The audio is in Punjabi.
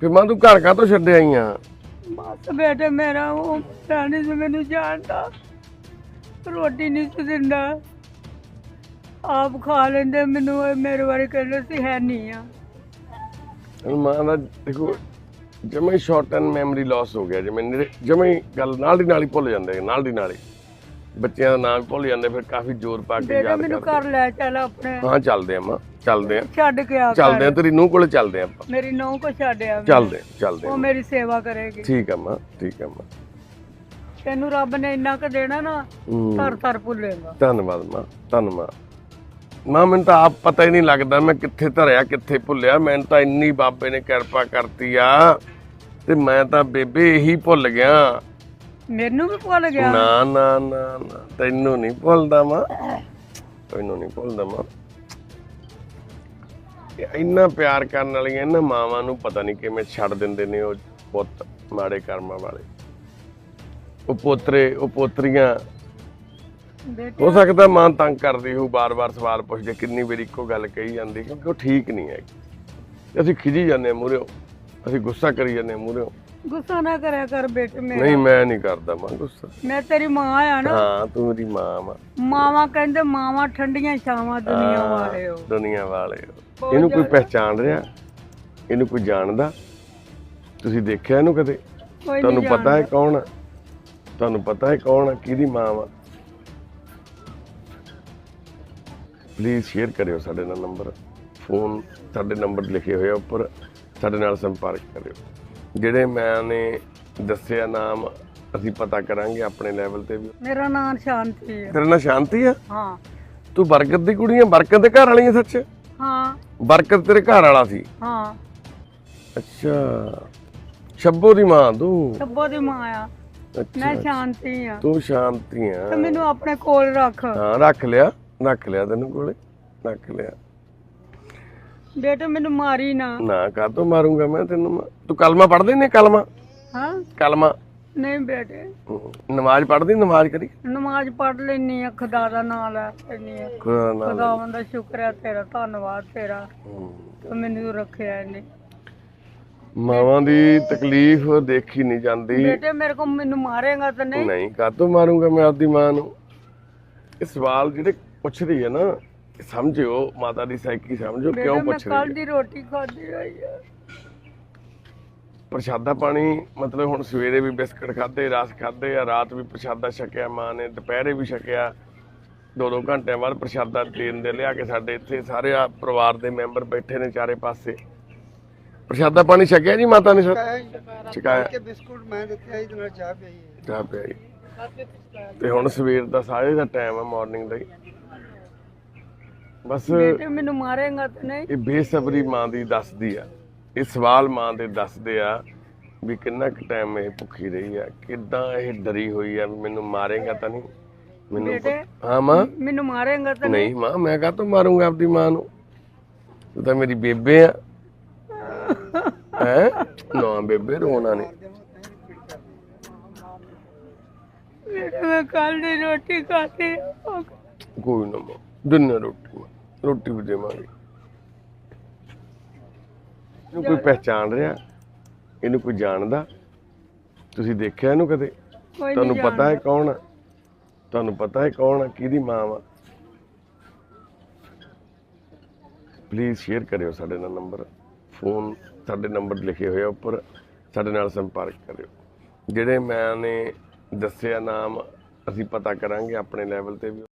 ਫਿਰ ਮਾਂ ਤੂੰ ਘਰ ਕਾ ਤੋਂ ਛੱਡ ਆਈ ਆ? ਬਸ ਬੇਟੇ ਮੇਰਾ ਉਹ ਪ੍ਰਾਣੀ ਸੀ ਮੈਨੂੰ ਜਾਣਦਾ। ਰੋਟੀ ਨਹੀਂ ਸੀ ਦਿੰਦਾ। ਆਪ ਖਾ ਲੈਂਦੇ ਮੈਨੂੰ ਇਹ ਮੇਰੇ ਬਾਰੇ ਕਹਿੰਦੇ ਸੀ ਹੈ ਨਹੀਂ ਆ। ਮਾਂ ਦਾ ਦੇਖੋ ਜਮੇ ਸ਼ਾਰਟ ਟਰਮ ਮੈਮਰੀ ਲਾਸ ਹੋ ਗਿਆ। ਜਿਵੇਂ ਜਮੇ ਗੱਲ ਨਾਲ ਦੀ ਨਾਲ ਹੀ ਭੁੱਲ ਜਾਂਦੇ ਨਾਲ ਦੀ ਨਾਲ ਹੀ। ਬੱਚਿਆਂ ਦਾ ਨਾਮ ਭੁੱਲ ਜਾਂਦੇ ਫਿਰ ਕਾਫੀ ਜ਼ੋਰ ਪਾ ਕੇ ਬੇਟਾ ਯਾਦ ਮੈਨੂੰ ਕਰਦੇ। ਘਰ ਲੈ ਚੱਲ ਆਪਣੇ। ਹਾਂ ਚੱਲਦੇ ਆ ਮਾਂ। ਚੱਲਦੇ ਆ। ਛੱਡ ਕੇ ਆ ਚੱਲਦੇ ਆ। ਤੇਰੀ ਨੂੰਹ ਕੋਲੇ ਚੱਲਦੇ ਆ ਆਪਾਂ। ਮੇਰੀ ਨੌਂ ਕੋ ਛੱਡਿਆ ਚੱਲਦੇ ਆ, ਚੱਲਦੇ ਉਹ। ਮੇਰੀ ਸੇਵਾ ਕਰੇਗੀ। ਠੀਕ ਆ ਮਾਂ ਠੀਕ ਆ ਮਾਂ। ਤੈਨੂੰ ਰੱਬ ਨੇ ਇੰਨਾ ਕੁ ਦੇਣਾ ਨਾ। ਧਰ ਧਰ ਭੁੱਲੇਗਾ। ਧੰਨਵਾਦ ਮਾਂ ਧੰਨਵਾਦ। ਮਾਂ ਮੈਨੂੰ ਤਾਂ ਆਪ ਪਤਾ ਹੀ ਨਹੀਂ ਲੱਗਦਾ ਮੈਂ ਕਿੱਥੇ ਧਰਿਆ ਕਿੱਥੇ ਭੁੱਲਿਆ। ਮੈਨੂੰ ਤਾਂ ਇੰਨੀ ਬਾਬੇ ਨੇ ਕਿਰਪਾ ਕਰਤੀ ਆ। ਤੇ ਮੈਂ ਤਾਂ ਬੇਬੇ ਇਹੀ ਭੁੱਲ ਗਿਆ। ਮੈਨੂੰ ਵੀ ਭੁੱਲ ਗਿਆ। ਨਾ ਨਾ ਨਾ। ਤੈਨੂੰ ਨਹੀਂ ਭੁੱਲਦਾ ਮਾਂ। ਤੈਨੂੰ ਨਹੀਂ ਭੁੱਲਦਾ ਮਾਂ। ਇੰਨਾ ਪਿਆਰ ਕਰਨ ਵਾਲੀਆਂ ਇਹਨਾਂ ਮਾਵਾਂ ਨੂੰ ਪਤਾ ਨਹੀਂ ਕਿਵੇਂ ਛੱਡ ਦਿੰਦੇ ਨੇ ਉਹ ਪੁੱਤ ਮਾੜੇ ਕਰਮਾਂ ਵਾਲੇ। ਉਹ ਪੋਤਰੇ ਉਹ ਪੋਤਰੀਆਂ। ਹੋ ਸਕਦਾ ਮਾਂ ਤੰਗ ਕਰਦੀ ਹੋ ਬਾਰ-ਬਾਰ ਸਵਾਲ ਪੁੱਛਦੇ ਕਿੰਨੀ ਵਾਰੀ ਇੱਕੋ ਗੱਲ ਕਹੀ ਜਾਂਦੀ ਕਿਉਂਕਿ ਉਹ ਠੀਕ ਨਹੀਂ ਹੈਗੀ। ਅਸੀਂ ਖਿਜੀ ਜਾਂਦੇ ਹਾਂ ਮੂਹਰਿਓ ਅਸੀਂ ਗੁੱਸਾ ਕਰੀ ਜਾਂਦੇ ਹਾਂ ਮੂਹਰਿਓ ਗੁੱਸਾ ਨਾ ਕਰਿਆ ਕਰ ਬੇਟੇ ਮੇਰਾ। ਨਹੀਂ ਮੈਂ ਨਹੀਂ ਕਰਦਾ ਮਾਂ ਗੁੱਸਾ। ਮੈਂ ਤੇਰੀ ਮਾਂ ਆ ਨਾ। ਹਾਂ ਤੂੰ ਮੇਰੀ ਮਾਂ ਮਾਂ ਮਾਵਾਂ ਕਹਿੰਦੇ ਮਾਵਾਂ ਠੰਡੀਆਂ ਛਾਵਾਂ ਦੁਨੀਆ ਵਾਲੇ ਹੋ। ਦੁਨੀਆ ਵਾਲੇ ਹੋ। ਇਹਨੂੰ ਕੋਈ ਪਹਿਚਾਣ ਰਿਹਾ? ਇਹਨੂੰ ਕੋਈ ਜਾਣਦਾ? ਤੁਸੀਂ ਦੇਖਿਆ ਇਹਨੂੰ ਕਦੇ? ਤੁਹਾਨੂੰ ਪਤਾ ਹੈ ਕੌਣ ਤੁਹਾਨੂੰ ਪਤਾ ਹੈ ਕੌਣ ਆ? ਕਿਹਦੀ ਮਾਂ ਵਾ? ਪਲੀਜ਼ ਸ਼ੇਅਰ ਕਰਿਓ ਸਾਡੇ ਨਾਲ ਨੰਬਰ ਫੋਨ ਸਾਡੇ ਨੰਬਰ ਲਿਖੇ ਹੋਏ ਆ ਉੱਪਰ। ਸਾਡੇ ਨਾਲ ਸੰਪਰਕ ਕਰਿਓ। ਜਿਹੜੇ ਮੈਂ ਨੇ ਦੱਸਿਆ ਨਾਮ ਅਸੀਂ ਪਤਾ ਕਰਾਂਗੇ ਆਪਣੇ ਲੈਵਲ ਤੇ ਵੀ। ਮੇਰਾ ਨਾਮ ਸ਼ਾਂਤੀ ਹੈ। ਤੇਰਾ ਨਾਂ ਸ਼ਾਂਤੀ ਆ ਹਾਂ। ਤੂੰ ਬਰਕਤ ਦੀ ਕੁੜੀ ਆ? ਬਰਕਤ ਦੇ ਘਰ ਵਾਲੀ ਆ ਸੱਚ? ਹਾਂ। ਬਰਕਤ ਤੇਰੇ ਘਰ ਵਾਲਾ ਸੀ? ਹਾਂ। ਅੱਛਾ। ਸ਼ੱਬੋ ਦੀ ਮਾਂ ਤੂੰ? ਸਭੋ ਦੀ ਮਾਂ ਆ। ਅੱਛਾ। ਮੈਂ ਸ਼ਾਂਤੀ ਆ। ਤੂੰ ਸ਼ਾਂਤੀ ਆ। ਤੇ ਮੈਨੂੰ ਆਪਣੇ ਕੋਲ ਰੱਖ। ਹਾਂ ਰੱਖ ਲਿਆ। ਰੱਖ ਲਿਆ ਤੈਨੂੰ ਕੋਲੇ। ਰੱਖ ਲਿਆ। ਬੇਟੇ ਮੈਨੂੰ ਮਾਰੀ ਨਾ। ਨਾ ਕਾਤੋਂ ਮਾਰੂੰਗਾ ਮੈਂ ਤੈਨੂੰ? ਮੈਂ- ਤੂੰ ਕਲਮਾ ਪੜ੍ਹਦੀ ਨੇ ਕਲਮਾ? ਹਾਂ। ਕਲਮਾ? ਨਹੀਂ ਬੇਟੇ। ਹਮ, ਨਮਾਜ਼ ਪੜ੍ਹਦੀ ਨਮਾਜ਼ ਕਰੀ? ਨਮਾਜ਼ ਪੜ੍ਹ ਲੈਣੀ ਆ ਖੁਦਾ ਦਾ ਨਾਮ ਲੈ ਲੈਣੀ ਆ। ਖੁਦਾ ਖੁਦਾਵੰਦ ਦਾ ਸ਼ੁਕਰ ਹੈ ਤੇਰਾ ਧੰਨਵਾਦ ਤੇਰਾ। ਤੂੰ ਮੈਨੂੰ ਰੱਖਿਆ ਇਹਨੇ। ਮਾਵਾਂ ਦੀ ਤਕਲੀਫ ਦੇਖੀ ਨਹੀਂ ਜਾਂਦੀ। ਬੇਟੇ ਮੇਰੇ ਕੋ ਮੈਨੂੰ ਮਾਰੇਗਾ ਤਾਂ ਨਹੀਂ। ਨਹੀਂ ਕਾਤੋਂ ਮਾਰੂੰਗਾ ਮੈਂ ਆਪਦੀ ਮਾਂ ਨੂੰ? ਇਹ ਸਵਾਲ ਜਿਹੜੇ ਪੁੱਛ ਰਹੀ ਹੈ ਨਾ ਸਮਝਿਓ ਮਾਤਾ ਦੀ ਸਾਈਕੀ ਸਮਝੋ ਕਿਉਂ ਮੈਂ ਪੁੱਛ ਰਹੀ ਕੱਲ ਹੈ? ਦੀ ਰੋਟੀ ਖਾਧੀ ਹੋਈ ਆ। ਪ੍ਰਸ਼ਾਦਾ ਪਾਣੀ ਮਤਲਬ ਹੁਣ ਸਵੇਰੇ ਵੀ ਬਿਸਕਟ ਖਾਦੇ ਰਸ ਖਾਦੇ ਆ ਰਾਤ ਵੀ ਪ੍ਰਸ਼ਾਦਾ ਛਕਿਆ ਮਾਂ ਨੇ ਦੁਪਹਿਰੇ ਵੀ ਛਕਿਆ। ਦੋ ਦੋ ਘੰਟਿਆਂ ਬਾਅਦ ਪ੍ਰਸ਼ਾਦਾ ਦੇਣ ਦੇ ਲਿਆ ਕੇ ਸਾਡੇ ਇੱਥੇ ਸਾਰੇ ਆ ਪਰਿਵਾਰ ਦੇ ਮੈਂਬਰ ਬੈਠੇ ਨੇ ਚਾਰੇ ਪਾਸੇ। ਪ੍ਰਸ਼ਾਦਾ ਪਾਣੀ ਛਕਿਆ ਜੀ ਮਾਤਾ ਨੇ? ਸਰ ਛਕਾਇਆ। ਕਿ ਬਿਸਕੁਟ ਮੈਂ ਦਿੱਤੇ ਆਈ ਤੇ ਨਾਲ ਚਾਹ ਪਈ ਹੈ। ਚਾਹ ਪਿਆ ਜੀ ਤੇ ਹੁਣ ਸਵੇਰ ਦਾ ਸਾਰੇ ਦਾ ਟਾਈਮ ਹੈ ਮਾਰਨਿੰਗ ਦਾ ਹੀ। ਬਸ ਬੇਟੇ ਮੈਨੂੰ ਮਾਰੇਗਾ ਤਾਂ ਨਹੀਂ। ਇਹ ਬੇਸਬਰੀ ਮਾਂ ਦੀ ਦੱਸਦੀ ਆ। ਇਹ ਸਵਾਲ ਮਾਂ ਦੇ ਦੱਸਦੇ ਆ ਵੀ ਕਿੰਨਾ ਕੁ ਟਾਈਮ ਇਹ ਭੁੱਖੀ ਰਹੀ ਆ। ਕਿੱਦਾਂ ਇਹ ਡਰੀ ਹੋਈ ਆ ਵੀ ਮੈਨੂੰ ਮਾਰੇਗਾ ਤਾਂ ਨਹੀਂ? ਮੈਨੂੰ ਬੇਟੇ ਹਾਂ ਮਾਂ? ਮੈਨੂੰ ਮਾਰੇਗਾ ਤਾਂ ਨਹੀਂ ਮਾਂ ਮੈਂ ਕਾਹ ਤੋਂ ਮਾਰੂੰਗਾ ਆਪਦੀ ਮਾਂ ਨੂੰ? ਤੂੰ ਤਾਂ ਮੇਰੀ ਬੇਬੇ ਆ। ਹੈ? ਨਾ ਬੇਬੇ ਰੋਣਾ ਨਹੀਂ। ਬੇਟੇ ਮੈਂ ਕੱਲ ਦੀ ਰੋਟੀ ਉਹ ਕੋਈ ਨਾ ਮਾਂ ਦਿਨੇ ਰੋਟੀ। ਰੋਟੀ ਵੀ ਦੇਵਾਂਗੇ। ਇਹਨੂੰ ਕੋਈ ਪਹਿਚਾਣ ਰਿਹਾ? ਇਹਨੂੰ ਕੋਈ ਜਾਣਦਾ? ਤੁਸੀਂ ਦੇਖਿਆ ਇਹਨੂੰ ਕਦੇ? ਕੋਈ ਤੁਹਾਨੂੰ ਪਤਾ ਹੈ ਕੌਣ ਆ? ਤੁਹਾਨੂੰ ਪਤਾ ਹੈ ਕੌਣ ਆ? ਕਿਹਦੀ ਮਾਂ ਵਾ? ਪਲੀਜ਼ ਸ਼ੇਅਰ ਕਰਿਓ ਸਾਡੇ ਨਾਲ ਨੰਬਰ ਫੋਨ ਸਾਡੇ ਨੰਬਰ ਲਿਖੇ ਹੋਏ ਆ ਉੱਪਰ। ਸਾਡੇ ਨਾਲ ਸੰਪਰਕ ਕਰਿਓ। ਜਿਹੜੇ ਮੈਂ ਨੇ ਦੱਸਿਆ ਨਾਮ ਅਸੀਂ ਪਤਾ ਕਰਾਂਗੇ ਆਪਣੇ ਲੈਵਲ ਤੇ ਵੀ